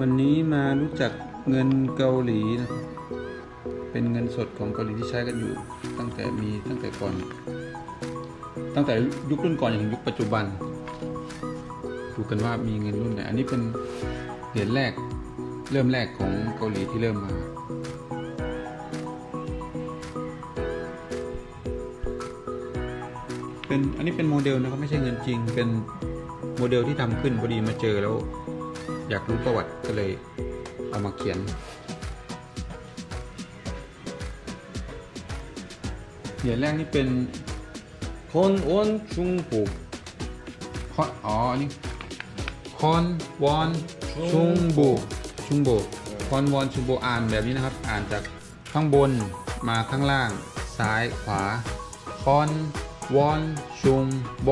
วันนี้มารู้จักเงินเกาหลีนะเป็นเงินสดของเกาหลีที่ใช้กันอยู่ ตั้งแต่มีตั้งแต่ก่อน ตั้งแต่ยุครุ่นก่อนจนถึงยุคปัจจุบัน ดูกันว่ามีเงินรุ่นไหนอันนี้เป็นเหรียญแรกเริ่มแรกของเกาหลีที่เริ่มมาเป็นอันนี้เป็นโมเดลนะครับไม่ใช่เงินจริงเป็น โมเดลที่ทำขึ้นพอดีมาเจอแล้ว อยากรู้ประวัติก็เลยเอามาเขียน เหรียญแรกนี่เป็นคอนวอนชุงปุกคอนอ๋ออันนี้คอนวอนชุงบุกชุงบุกคอนวอนชุงบุอ่านแบบนี้นะครับ อ่านจากข้างบนมาข้างล่าง ซ้ายขวาคอนวอนชุงโบ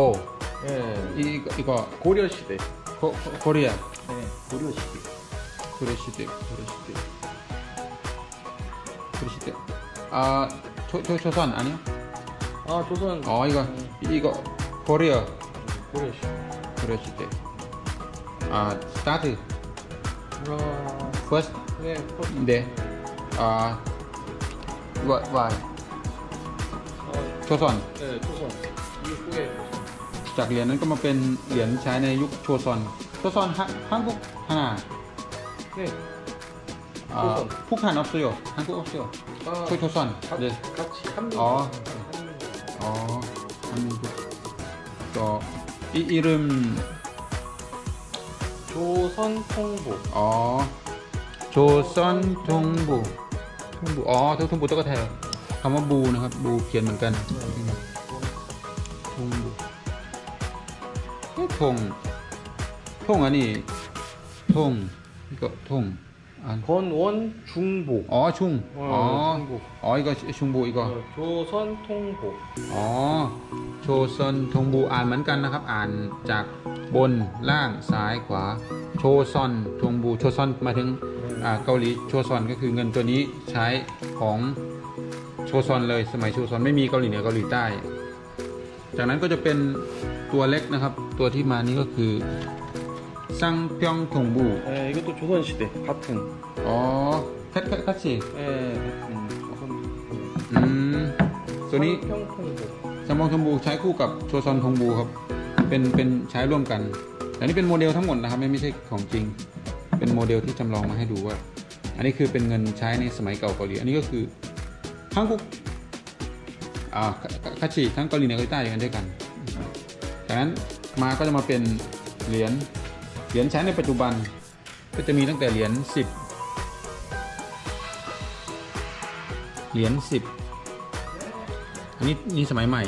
예. 이, 이거 고려 시대. 고, 고, 고리야. 네. 고려 시대. 고려 시대. 고려 시대. 고려 시대. 아, 조, 조, 조선 아니요? 아 조선. 어, 이거 이거 고려 고려 시대. 고려 시대. 아, 스타트. 아, First. 네. 어, 네. 아, 와, 와. 아, 조선. 네 조선. 이게 그게 จากเหรียญนั้นก็มาเป็นเหรียญใช้ในยุคโชซอนโชซอนฮะฮังกุกฮานา 네 อ่า โชซอน ผู้ขันออฟเซียฮังกุกออฟเซีย 아 โชโชซอน 가- เด 같이 한민 어. อ๋อฮันกุกก็อีอีรึม 조선 통보 อ๋อโชซอนทงบูทงบูอ๋อทงทงบูตัวก็แทนคำว่าบูนะครับ บูเขียนเหมือนกัน ทงทงอันนี้ทงนี่ก็ทงอัน 건원 중복 อ๋อชุงอ๋อ 중복 อ๋ออีกก็ชุงบูอีกก็ 어, 조선 통보 อ๋อ โชซอนทงบูอ่านเหมือนกันนะครับ อ่านจากบนล่างซ้ายขวา โชซอนทงบู โชซอนหมายถึงอ่าเกาหลี โชซอนก็คือเงินตัวนี้ใช้ของโชซอนเลย สมัยโชซอนไม่มีเกาหลีเหนือเกาหลีใต้ จากนั้นก็จะเป็น ตัวเล็กนะครับ ตัวที่มานี้ก็คือซังเปียงทงบู 네 이것도 조선 시대 같은 อ๋อแคทแคทแคทสิ 네 같은 조선 อืม ตัวนี้ 평 통보 ซัมมองทงบูใช้คู่กับโชซอนทงบูครับ เป็นเป็นใช้ร่วมกัน แต่นี่เป็นโมเดลทั้งหมดนะครับไม่ไม่ใช่ของจริง เป็นโมเดลที่จำลองมาให้ดูว่า อันนี้คือเป็นเงินใช้ในสมัยเก่าเกาหลี อันนี้ก็คือทั้งกุกอ่าคาชิทั้งเกาหลีเหนือเกาหลีใต้อยู่กันด้วยกัน จากนั้นมาก็จะมาเป็นเหรียญเหรียญใช้ในปัจจุบันก็จะมีตั้งแต่เหรียญ10 เหรียญ10 อันนี้นี่สมัยใหม่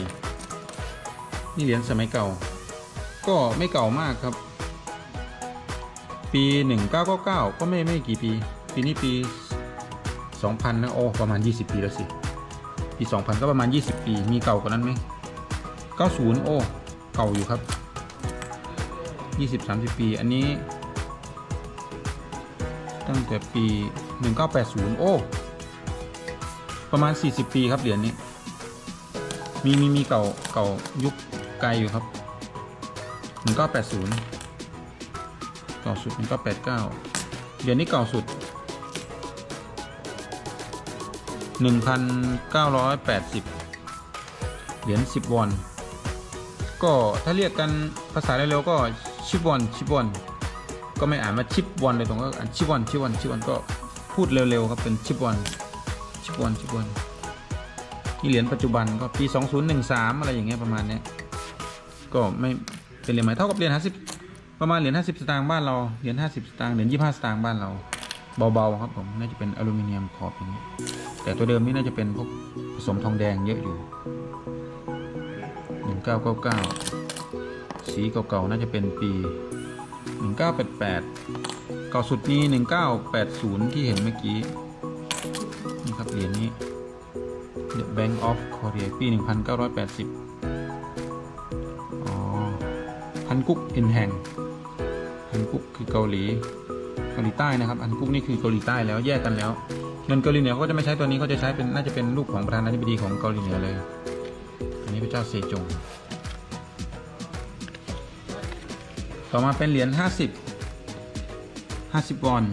นี่เหรียญสมัยเก่า ก็ไม่เก่ามากครับ ปี 1999 ก็ไม่ไม่กี่ปี ปีนี้ปี 2000นะโอ้ประมาณ 20 ปีแล้วสิ ปี 2000 ก็ประมาณ 20 ปี มีเก่ากว่านั้นไหม90 โอ้ เก่าอยู่ครับ 20-30 ปี อันนี้ ตั้งแต่ปี 1980 โอ้ ประมาณ 40 ปีครับเหรียญนี้ มีมีมีเก่าเก่ายุคไกลอยู่ครับ 1980 เก่าสุด 1989 เหรียญนี้เก่าสุด 1,980 เหรียญ10วอน ก็ถ้าเรียกกันภาษาเร็วๆก็ชิปวอนชิปวอนก็ไม่อ่านว่าชิปวอนเลยตรงก็อ่านชิปวอนชิปวอนชิปวอนก็พูดเร็วๆครับเป็นชิปวอนชิปวอนชิปวอนนี่เหรียญปัจจุบันก็ปี 2013 อะไรอย่างเงี้ยประมาณเนี้ยก็ไม่เป็นเหรียญใหม่เท่ากับเหรียญ50 ประมาณเหรียญ50 สตางค์บ้านเราเหรียญ50 สตางค์เหรียญ25 สตางค์บ้านเราเบาๆครับผมน่าจะเป็นอลูมิเนียมขอบอย่างนี้แต่ตัวเดิมนี่น่าจะเป็นพวกผสมทองแดงเยอะอยู่ 1999 สีเก่าๆน่าจะเป็นปี 1988 เก่าสุดนี่1980 ที่เห็นเมื่อกี้ นี่ครับเหรียญนี้ The Bank of Korea ปี 1980 อ๋อฮันกุกอินแห่งฮันกุกคือเกาหลี เกาหลีใต้นะครับฮันกุกนี่คือเกาหลีใต้แล้วแยกกันแล้วเงินเกาหลีเหนือเขาก็จะไม่ใช้ตัวนี้เขาจะใช้เป็นน่าจะเป็นรูปของประธานาธิบดีของเกาหลีเหนือเลย นี้พระเจ้าเซจง ต่อมาเป็นเหรียญ50 50วอน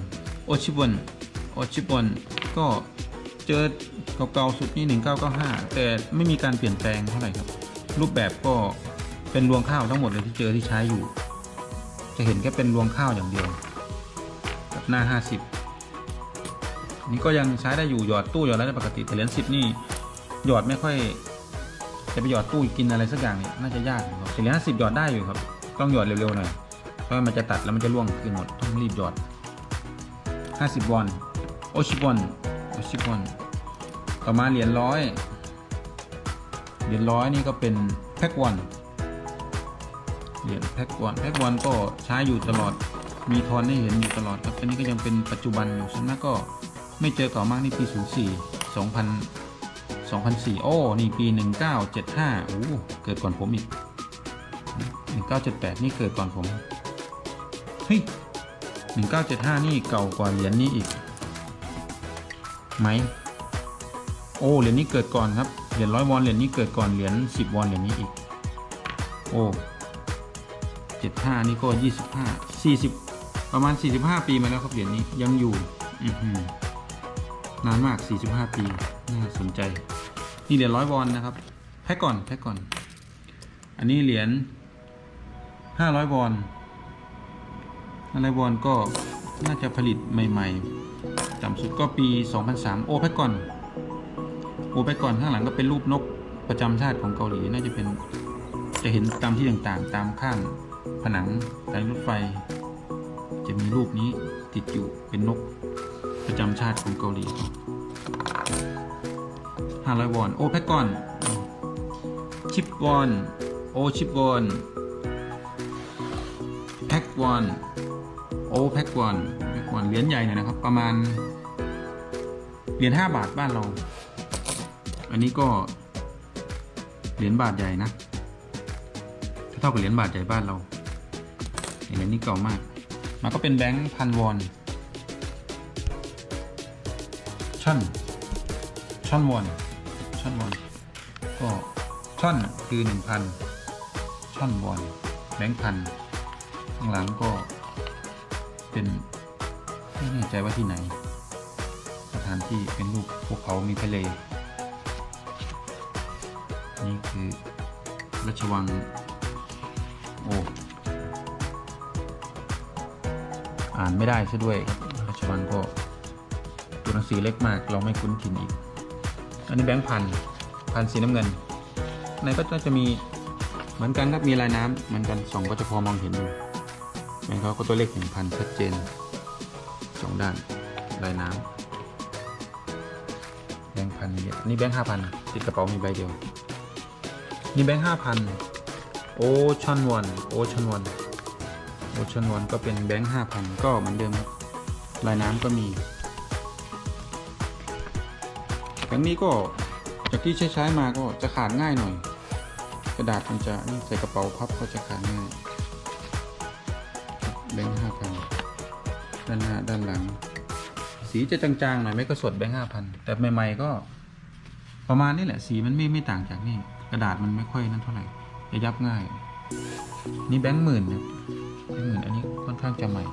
โอชิบอน โอชิบอน ก็เจอเก่าๆสุดนี่1995 แต่ไม่มีการเปลี่ยนแปลงเท่าไหร่ครับ รูปแบบก็เป็นรวงข้าวทั้งหมดเลยที่เจอที่ใช้อยู่ จะเห็นแค่เป็นรวงข้าวอย่างเดียวกับหน้า 50 นี่ก็ยังใช้ได้อยู่หยอดตู้หยอดอะไรได้ปกติแต่เหรียญ10 นี่หยอดไม่ค่อย จะไปหยอดตู้กินอะไรสักอย่างนี่น่าจะยากครับแต่เหรียญ50หยอดได้อยู่ครับ ต้องหยอดเร็วๆหน่อยเพราะมันจะตัดแล้วมันจะร่วงคืนหมดต้องรีบหยอด 50วอนโอชิบอนโอชิบอนต่อมาเหรียญร้อยเหรียญร้อยนี่ก็เป็นแพ็กวันเหรียญแพ็กวันแพ็กวันก็ใช้อยู่ตลอดมีทอนให้เห็นอยู่ตลอดครับอันนี้ก็ยังเป็นปัจจุบันอยู่ส่วนมากก็ไม่เจอเก่ามากนี่ปี 04 2000 2004 โอ้ นี่ปี 1975 โอ้ เกิดก่อนผมอีก 1978 นี่เกิดก่อนผม เฮ้ย 1975 นี่เก่ากว่าเหรียญนี้อีก ไหม โอ้ เหรียญนี้เกิดก่อนครับ เหรียญร้อยวอน เหรียญนี้เกิดก่อน เหรียญ10 วอน เหรียญนี้อีก โอ้75 นี่ก็ 25 40 ประมาณ 45 ปีมาแล้วครับเหรียญนี้ยังอยู่ นานมาก 45 ปี น่าสนใจ นี่เหรียญร้อยวอนนะครับ แพ็กก่อนแพ็กก่อน อันนี้เหรียญ500วอน500วอนก็น่าจะผลิตใหม่ ๆต่ำสุดก็ปี 2003 โอ้แพ็กก่อน โอ้แพ็กก่อนข้างหลังก็เป็นรูปนกประจำชาติของเกาหลีน่าจะเป็นจะเห็นตามที่ต่างๆ ตามข้างผนังสายรถไฟ จะมีรูปนี้ติดอยู่เป็นนกประจำชาติของเกาหลี 500 วอน โอแพ็กก่อนชิปวอน โอชิปวอนแพ็กวอน โอแพ็กวอนแพ็กวอนเหรียญใหญ่หน่อยนะครับ ประมาณ เหรียญ5บาทบ้านเรา อันนี้ก็ เหรียญบาทใหญ่นะเท่ากับเหรียญบาทใหญ่บ้านเราเหรียญนี้เก่ามาก มันก็เป็นแบงค์พันวอนช่อนช่อนวอน ช่อนวอนก็ช่อนคือหนึ่งพันช่อนวอนแบงค์พันข้างหลังก็เป็นไม่แน่ใจว่าที่ไหน สถานที่เป็นรูปภูเขามีทะเล นี่คือราชวัง โอ้อ่านไม่ได้ซะด้วยครับราชวังก็ตัวหนังสือเล็กมากเราไม่คุ้นถิ่นอีก อันนี้แบงค์พันพันสีน้ำเงิน ในก็จะมีเหมือนกันครับมีลายน้ำเหมือนกันสองก็จะพอมองเห็นอยู่แบงค์เขาก็ตัวเลขหนึ่งพันชัดเจนสองด้านลายน้ำแบงค์พันนี่นี่แบงค์ห้าพันติดกระเป๋ามีใบเดียว นี่แบงค์ห้าพันโอชันวันโอชันวันโอชันวันก็เป็นแบงค์ห้าพันก็เหมือนเดิมครับลายน้ำก็มี แบงนี้ก็จากที่ใช้ใช้มาก็จะขาดง่ายหน่อย กระดาษมันจะนี่ใส่กระเป๋าพับก็จะขาดง่ายแบงค์ห้าพันด้านหน้าด้านหลัง สีจะจางๆหน่อยไม่ก็สดแบงค์ห้าพันแต่ใหม่ๆก็ ประมาณนี้แหละสีมันไม่ไม่ต่างจากนี่กระดาษมันไม่ค่อยนั่นเท่าไหร่จะยับง่าย นี่แบงค์หมื่นนะแบงค์หมื่นอันนี้ค่อนข้างจะใหม่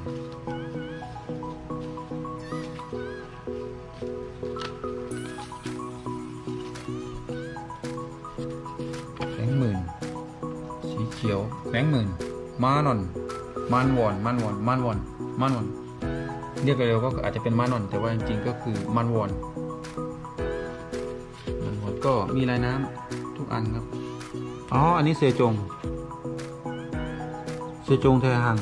แบงค์หมื่นมานอนมานวอนมานวอนมานวอนมานวอนเรียกเร็วก็อาจจะเป็นมานอนแต่ว่าจริงๆก็คือมันวอนมันหมดก็มีลายน้ำทุกอันครับอ๋ออันนี้เซจงเซจงเทหัง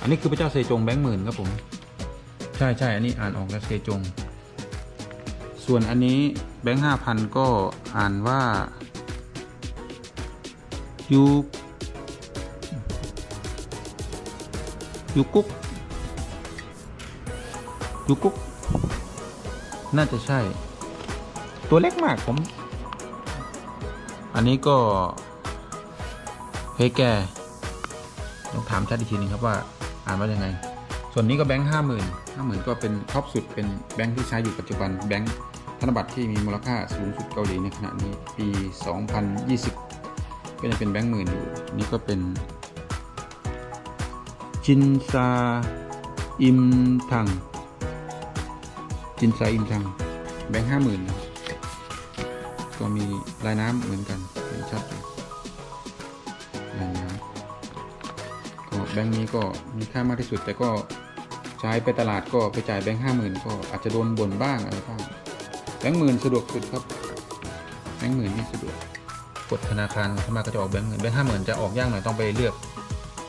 อันนี้คือพระเจ้าเซจงแบงค์หมื่นครับผม ใช่ใช่อันนี้อ่านออกแล้วเซจง ส่วนอันนี้แบงค์ห้าพันก็อ่านว่า ยูยูกุ๊กยูกุ๊กน่าจะใช่ ตัวเล็กมากผม อันนี้ก็ เฮแกต้องถามชัดอีกทีหนึงครับว่าอ่านว่ายังไง ส่วนนี้ก็แบงค์ห้าหมื่นห้าหมื่นก็เป็นท็อปสุดเป็นแบงค์ที่ใช้อยู่ปัจจุบันแบงค์ธนบัตรที่มีมูลค่าสูงสุดเกาหลีในขณะนี้ปี 2020 ก็จะเป็นแบงค์หมื่นอยู่ นี่ก็เป็น จินซาอิมทัง จินซาอิมทัง แบงค์ห้าหมื่นก็มีลายน้ำเหมือนกันเห็นชัดเลยลายน้ำก็แบงค์นี้ก็มีค่ามากที่สุด แต่ก็ใช้ไปตลาดก็ไปจ่ายแบงค์ห้าหมื่นก็อาจจะโดนบ่นบ้างอะไรบ้างแบงค์หมื่นสะดวกสุดครับแบงค์หมื่นนี่สะดวก กดธนาคารสวนมาก็จะออกแบงค์หมื่นแบงค์ห้าหมื่นจะออกยากหน่อยต้องไปเลือก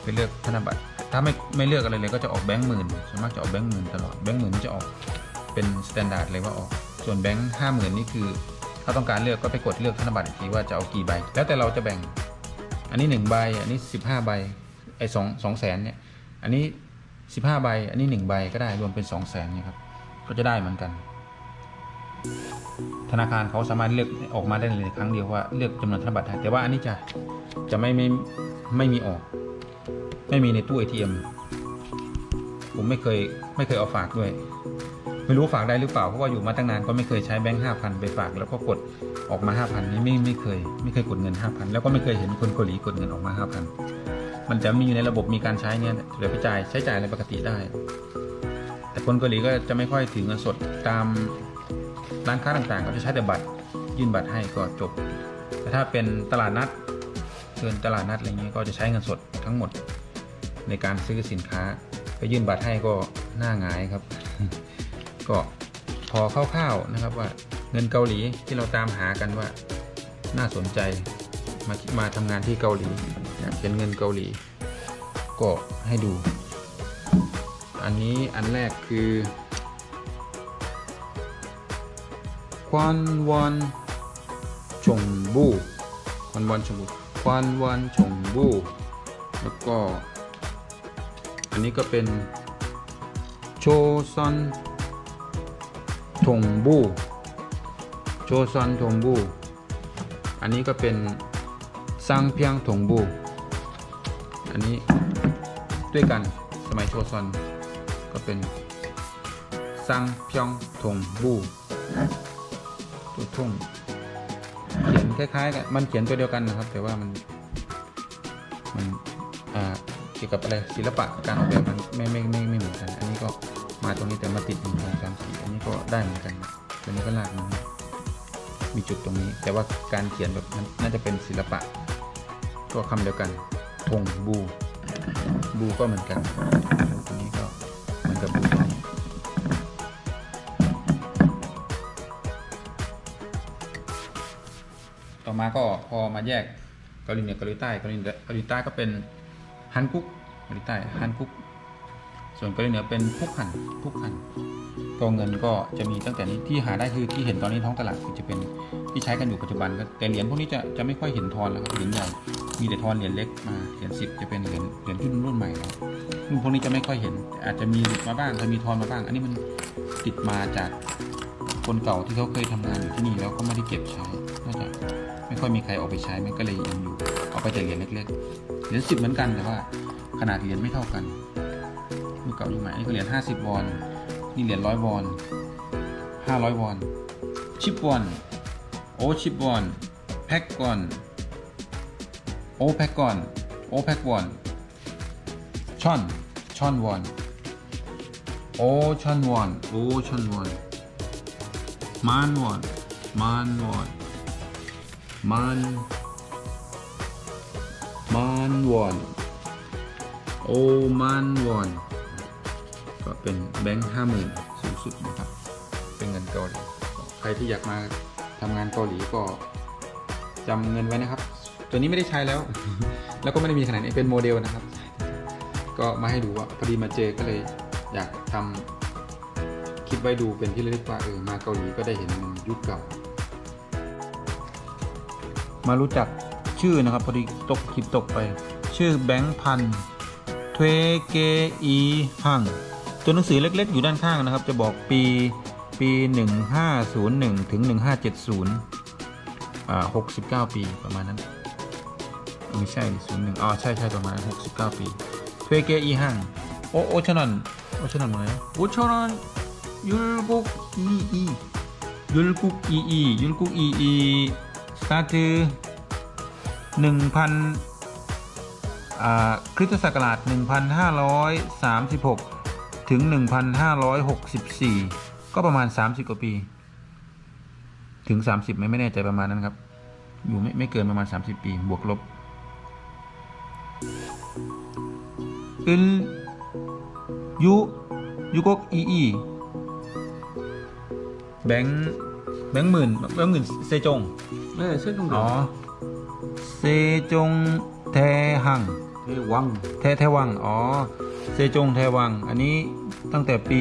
ไปเลือกธนบัตร ถ้าไม่ไม่เลือกอะไรเลยก็จะออกแบงค์หมื่นส่วนมากจะออกแบงค์หมื่นตลอดแบงค์หมื่นจะออกเป็นสแตนดาร์ดเลยว่าออก ส่วนแบงค์ห้าหมื่นนี่คือ ถ้าต้องการเลือกก็ไปกดเลือกธนบัตรอีกทีว่าจะเอากี่ใบ แล้วแต่เราจะแบ่ง อันนี้หนึ่งใบอันนี้สิบห้าใบไอ้สองสองแสนเนี่ยอันนี้สิบห้าใบ อันนี้หนึ่งใบก็ได้รวมเป็นสองแสนเนี่ยครับก็จะได้เหมือนกัน ธนาคารเขาสามารถเลือกออกมาได้เลยครั้งเดียวว่าเลือกจำนวนธนบัตรได้แต่ว่าอันนี้จะจะไม่ไม่ไม่มีออก ไม่มีในตู้ ATM ผมไม่เคยไม่เคยเอาฝากด้วย ไม่รู้ฝากได้หรือเปล่าเพราะว่าอยู่มาตั้งนานก็ไม่เคยใช้แบงค์ห้าพันไปฝาก แล้วก็กดออกมาห้าพันนี้ไม่ไม่เคย ไม่เคยกดเงินห้าพันแล้วก็ไม่เคยเห็นคนเกาหลีกดเงินออกมาห้าพันมันจะมีอยู่ในระบบมีการใช้เนี่ยเหลือไปจ่ายใช้จ่ายในปกติได้ แต่คนเกาหลีก็จะไม่ค่อยถือเงินสดตาม ร้านค้าต่างๆ ก็จะใช้แต่บัตรยื่นบัตรให้ก็จบ แต่ถ้าเป็นตลาดนัดเดินตลาดนัดอะไรเงี้ยก็จะใช้เงินสดทั้งหมดในการซื้อสินค้า ไปยื่นบัตรให้ก็หน้าหงายครับ ก็พอคร่าวๆนะครับว่าเงินเกาหลีที่เราตามหากันว่าน่าสนใจมามาทำงานที่เกาหลีเป็นเงินเกาหลี ก็ให้ดู อันนี้อันแรกคือ ควานวันชงบูควานวันชงบูควานวันชงบูแล้วก็ อันนี้ก็เป็นโชซอนทงบูโชซอนทงบูอันนี้ก็เป็นซังเพียงทงบูอันนี้ด้วยกันสมัยโชซอนก็เป็นซังเพียงทงบู ตัวทงเขียนคล้ายๆกันมันเขียนตัวเดียวกันนะครับ แต่ว่ามันมันอ่าเกี่ยวกับอะไรศิลปะการออกแบบมันไม่ไม่ไม่ไม่เหมือนกัน อันนี้ก็มาตรงนี้แต่มาติดหนึ่งสองสามสี่อันนี้ก็ได้เหมือนกันตัวนี้ก็ลากมามีจุดตรงนี้ แต่ว่าการเขียนแบบนั้นน่าจะเป็นศิลปะ ก็คำเดียวกันธงบูบูก็เหมือนกันตรงนี้ก็เหมือนกับบู อมาก็พอมาแยกเกาหลีเหนือเกาหลีใต้เกาหลีเหนือเกาหลีใต้ก็เป็นฮันกุกเกาหลีใต้ฮันกุก ส่วนเกาหลีเหนือเป็นพุกหันพุกหันตัวเงินก็จะมีตั้งแต่นี้ที่หาได้คือที่เห็นตอนนี้ท้องตลาดคือจะเป็นที่ใช้กันอยู่ปัจจุบันก็แต่เหรียญพวกนี้จะจะไม่ค่อยเห็นทอนแล้วครับเหรียญใหญ่มีแต่ทอนเหรียญเล็กมาเหรียญสิบจะเป็นเหรียญเหรียญรุ่นรุ่นใหม่แล้วรุ่นพวกนี้จะไม่ค่อยเห็น อาจจะมีหลุดมาบ้างเคยมีทอนมาบ้าง อันนี้มันติดมาจากคนเก่าที่เขาเคยทำงานอยู่ที่นี่แล้วก็ไม่ได้เก็บใช้ ไม่ค่อยมีใครออกไปใช้มันก็เลยยังอยู่เอาไปแต่เหรียญเล็กๆเหรียญสิบเหมือนกันแต่ว่าขนาดเหรียญไม่เท่ากันมีเก่าอยู่ใหม่นี่ก็เหรียญห้าสิบวอนนี่เหรียญร้อยวอนห้าร้อยวอนชิปวอนโอชิปวอนแพ็กก่อนโอแพ็กก่อนโอแพ็กวอนช่อนช่อนวอนโอช่อนวอนโอช่อนวอนมานวอนมานวอน มานมานวอนโอมันวอนก็เป็นแบงค์ห้าหมื่นสูงสุดนะครับ เป็นเงินเกาหลีใครที่อยากมาทำงานเกาหลีก็จำเงินไว้นะครับ ตัวนี้ไม่ได้ใช้แล้ว แล้วก็ไม่ได้มีขนาดนี้เป็นโมเดลนะครับ ก็มาให้ดูว่าพอดีมาเจอก็เลยอยากทำคลิปไว้ดูเป็นที่ระลึกว่าเออมาเกาหลีก็ได้เห็นยุคเก่า มารู้จักชื่อนะครับพอดีตกคิดตกไป ชื่อแบงค์พันเทเกอีหังตัวหนังสือเล็กๆ อยู่ด้านข้างนะครับ จะบอกปีปี 1501 ถึง 1570 อ่า 69 ปีประมาณนั้น ไม่ใช่ 01 อ๋อ ใช่ใช่ประมาณ 69 ปีเทเกอีหังโอโอชนันโอชนันอะไรโอชนันยุลกุกอีอียุลกุกอีอียุลกุกอีอี สตาร์ทอ่าคริสตศักราช 1536 ถึง 1564 ก็ประมาณ 30 กว่าปี ถึง 30ไหมไม่แน่ใจประมาณนั้นครับ อยู่ไม่ไม่เกินประมาณ 30 ปี บวกลบอึนยุยุกกอีอีแบงค์ แบงค์หมื่นแบงค์หมื่นเซจง เออเส้นตรงเดีอ๋อเซจงเทหัง เทวังเทเทวัง อ๋อ เซจงเทวัง อันนี้ตั้งแต่ปี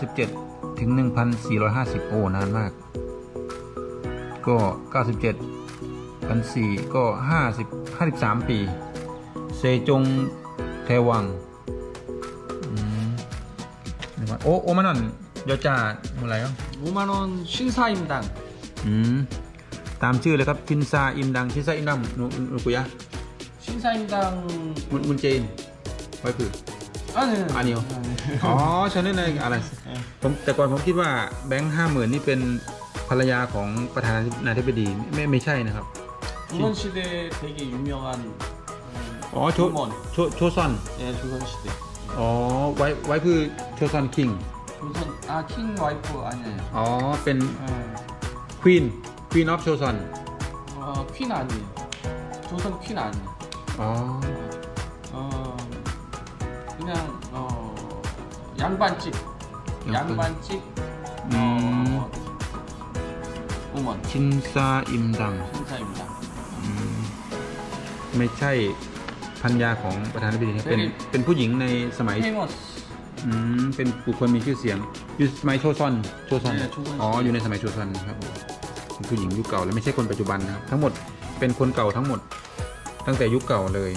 1397 ถึง 1450 โอ้ นานมาก ก็ 97นสี่ก็ห้าสิบห้าสิบสามปี เซจงเทวังโอโอมานอน าเมื่อไหร่อ่ะ 5만 원 신사임당. อืม ตามชื่อเลยครับ ชินซาอิมดัง ชินซาอิมดังหนูหนูกุยะ 신사임당. มุนมุนเจนไว้ผือ 아, 네. 네. 아니요. 아, 네. อ๋อฉันนึกในอะไรผมแต่ก่อนผมคิดว่าแบงค์ห้าหมื่นนี่เป็นภรรยาของประธานาธิบดีไม่ไม่ใช่นะครับ 조선시대 되게 유명한 음, อ๋อโช 임원. โชโชซอน 예, 조선시대. อ๋อไว้ไว้คือโชซอนคิง 조선, 아, 킹 와이프 아니에요. อ๋อเป็น 예. ควีนควีนออฟโชซอน 어, 퀸 아니에요. 조선 퀸 아니에요. อ๋อ 어, 그냥, 어, 양반집. 양반. 양반집. 음. 어, 우먼. ชินซาอิมดัง 신사임당. อืมไม่ใช่ภรรยาของประธานาธิบดีนะเป็น เป็น เป็นผู้หญิงในสมัย 페이머스. อืมเป็นบุคคลมีชื่อเสียง อยู่สมัยโชซอนโชซอนเออโชซอน อ๋ออยู่ในสมัยโชซอนครับผมเป็นผู้หญิงยุคเก่าและไม่ใช่คนปัจจุบันนะครับ ทั้งหมดเป็นคนเก่าทั้งหมด ตั้งแต่ยุคเก่าเลย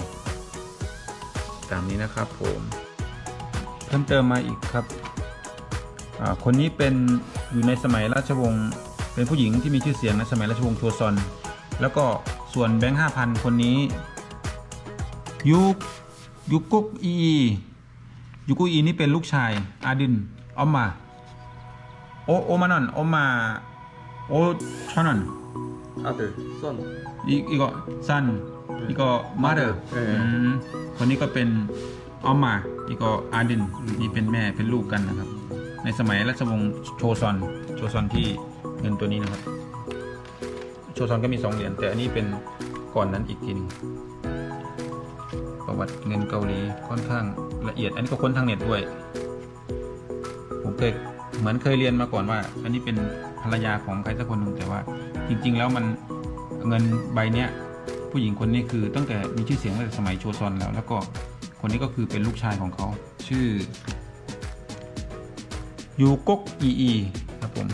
ตามนี้นะครับผม เพิ่มเติมมาอีกครับอ่าคนนี้เป็นอยู่ในสมัยราชวงศ์เป็นผู้หญิงที่มีชื่อเสียงในสมัยราชวงศ์โชซอน แล้วก็ส่วนแบงค์ห้าพันคนนี้ ยุคยุคกุกอี ยูกุอีนี่เป็นลูกชายอาดินออมมา โอโอมานอนออมมา โอชอนอน 아들, 선. อีอีก็ซันอีก็มาเดอร์ เออ คนนี้ก็เป็นออมมาอีก็อาดินนี่เป็นแม่เป็นลูกกันนะครับ ในสมัยราชวงศ์โชซอน โชซอนที่เงินตัวนี้นะครับ โชซอนก็มีสองเหรียญแต่อันนี้เป็นก่อนนั้นอีกทีหนึงประวัติเงินเกาหลีค่อนข้างละเอียด อันนี้ก็ค้นทางเน็ตด้วย ผมเคย เหมือนเคยเรียนมาก่อนว่า อันนี้เป็นภรรยาของใครสักคนหนึ่งแต่ว่า จริง ๆ แล้วมันเงินใบเนี้ยผู้หญิงคนนี้คือตั้งแต่มีชื่อเสียงตั้งแต่สมัยโชซอนแล้ว แล้วก็คนนี้ก็คือเป็นลูกชายของเขา ชื่อยูกกอีอีครับผม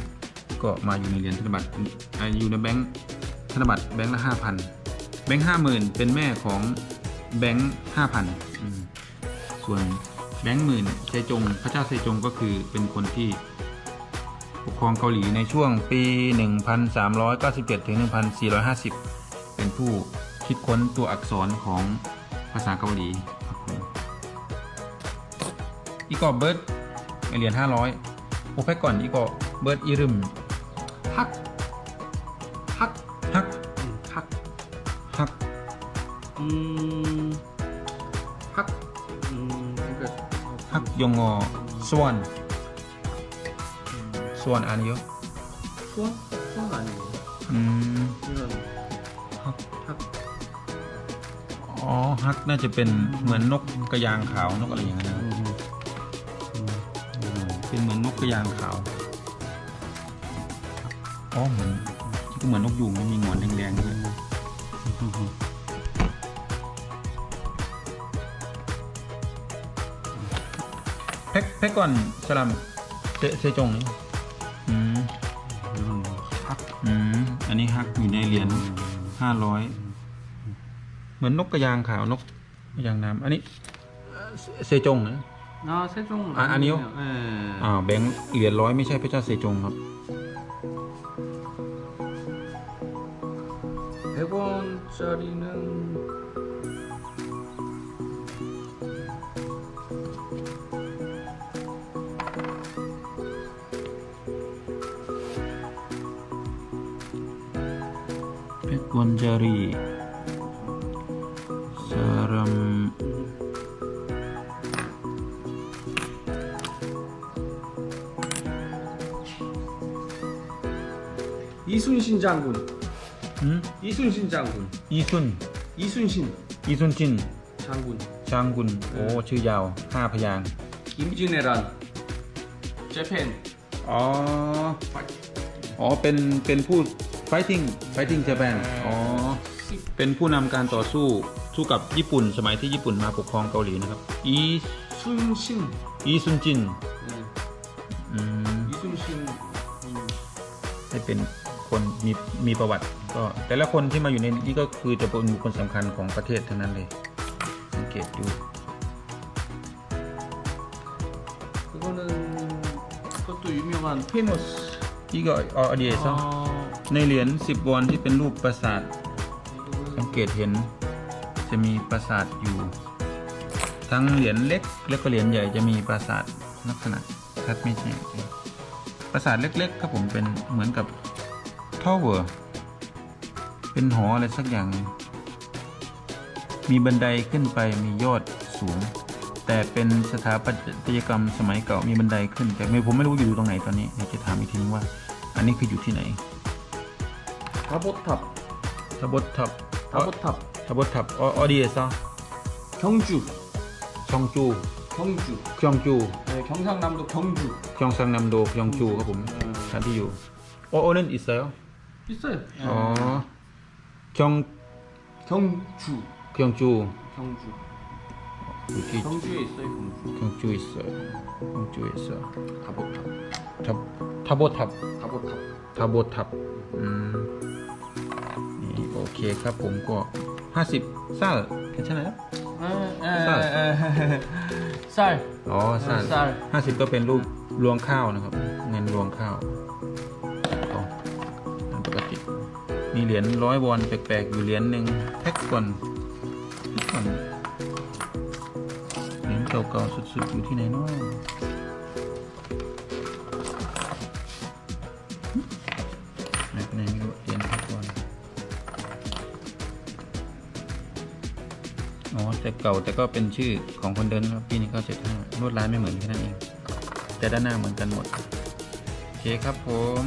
ก็มาอยู่ในเหรียญธนบัตรอยู่ในแบงค์ธนบัตรแบงค์ละห้าพันแบงค์ห้าหมื่นเป็นแม่ของแบงค์ห้าพันส่วน บงค์หมื่นเซจงพระเจ้าเซจงก็คือเป็นคนที่ปกครองเกาหลีในช่วงปี 1397ถึง1450 เป็นผู้คิดค้นตัวอักษรของภาษาเกาหลีครับผมอีกอเบิร์ดเหรียญ500โอเปก่อนอีกอเบิร์ดอีรึม ฮักยองอสวอนสวอนอ่านเยอะ 수원? 수원 아니에요. อืม 이건 ฮัก 학. อ๋อฮักน่าจะเป็นเหมือนนกกระยางขาวนกอะไรอย่างเงี้ยนะครับเป็นเหมือนนกกระยางขาวอ๋อเหมือนที่ก็เหมือนนกยูงมันมีหงอนแดงๆด้วยแ พ็กแพ็กก่อนสลัมเซเซจงนี่อืม 이건 학. อืม อันนี้ฮักอยู่ในเหรียญห้าร้อย เหมือนนกกระยางขาวนกกระยางน้ำ อันนี้เอ่อเซเซจงนะ 아, 세종. 아, 아니요? 예. อ่าแบงค์เหรียญร้อยไม่ใช่พระเจ้าเซจงครับ 100원짜리는 เพชรวันจารีสรัม 이순신 장군. อืม 이순신 장군. อีซุน 이순신 อีซุนจิน 장군. ชางกุน โอ้ชื่อยาวห้าพยางค์ 임진왜란. 재팬. อ๋อ อ๋อ เป็น เป็นผู้ fighting fighting Japan อ๋อ เป็นผู้นำการต่อสู้ สู้กับญี่ปุ่น สมัยที่ญี่ปุ่นมาปกครองเกาหลีนะครับ อี 순신. อีซุนจิน 네. อืม 이순신. 음, ให้เป็นคนมีมีประวัติ ก็แต่ละคนที่มาอยู่ในนี้ก็คือจะเป็นบุคคลสำคัญของประเทศทั้งนั้นเลย สังเกตดู 그거는 그것도 유명한 페머스. ที่ก็ออเดียซะ 어, ในเหรียญ10วอนที่เป็นรูปปราสาท สังเกตเห็นจะมีปราสาทอยู่ ทั้งเหรียญเล็กและก็เหรียญใหญ่จะมีปราสาทลักษณะคัดไม่ใช่ปราสาทเล็กๆครับผมเป็นเหมือนกับทาวเวอร์เป็นหออะไรสักอย่าง มีบันไดขึ้นไปมียอดสูง แต่เป็นสถาปัตยกรรมสมัยเก่ามีบันไดขึ้น แต่ผมไม่รู้อยู่ตรงไหนตอนนี้จะถามอีกทีว่า อันนี้คืออยู่ที่ไหน 다보탑. 다보탑. 다보탑. 다보탑. 어, 어, 어디에서? 경주. 경주. 경주. 경주. 네, 경상남도 경주. 경상남도 경주가 보면 네. 자비유. 어, 어는 있어요? 있어요. 네. 어, 경, 경주. 경주. 경주. 경주에 있어요 경주. 경주 있어요. 경주에 있어 다보탑. 다, 다보탑. 다보탑. 다보탑. 음. ดีโอเคครับผมก็ 50ซัลเห็นใช่ไหมครับ Sal. ซา อ๋อซัห้าสิบก็เป็นรูปรวงข้าวนะครับ เงินรวงข้าวเอาอันปกติ มีเหรียญร้อยวอนแปลกๆ อยู่เหรียญหนึ่งแพ็กก่อนแพ็กก่อนเหรียญเก่าๆสุดๆ อยู่ที่ไหนเนาะ เก่าแต่ก็เป็นชื่อของคนเดินครับปีนี้ก็เจ็ดห้านวดลายไม่เหมือนแค่นั้นเอง แต่ด้านหน้าเหมือนกันหมด โอเคครับผม